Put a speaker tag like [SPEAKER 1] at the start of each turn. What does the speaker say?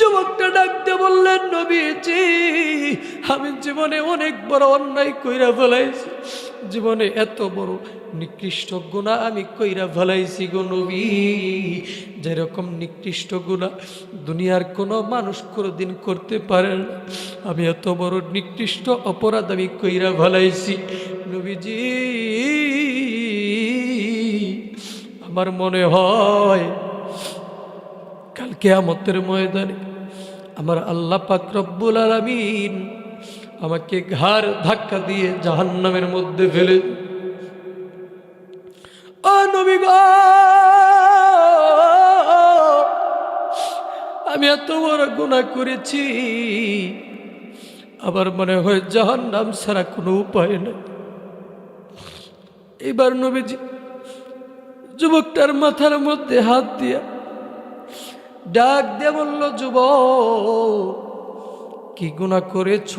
[SPEAKER 1] যুবকটা ডাকতে বললেন, নবীজি, আমি জীবনে অনেক বড় অন্যায় কইরা ফেলাইছি। জীবনে এত বড় নিকৃষ্ট গুণা আমি কইরা ফেলাইছি গো নবী। যেরকম নিকৃষ্ট গুণা দুনিয়ার কোনো মানুষ কোনো দিন করতে পারে না, আমি এত বড় নিকৃষ্ট অপরাধ আমি কইরা ফেলাইছি। নবীজি, আমার মনে হয় কালকে আমতের ময়দানে আমার আল্লাহ পাক আলামিন আমাকে ঘাড় ধাক্কা দিয়ে জাহান্নামের মধ্যে ফেলে আমি এত বড় গুণা করেছি আবার মনে হয় জাহান্নাম ছাড়া কোনো উপায় নেই। এবার নবীজি, যুবকটার মাথার মধ্যে হাত দিয়া ডাক দিয়ে বলল যুব কি গুণা করেছ?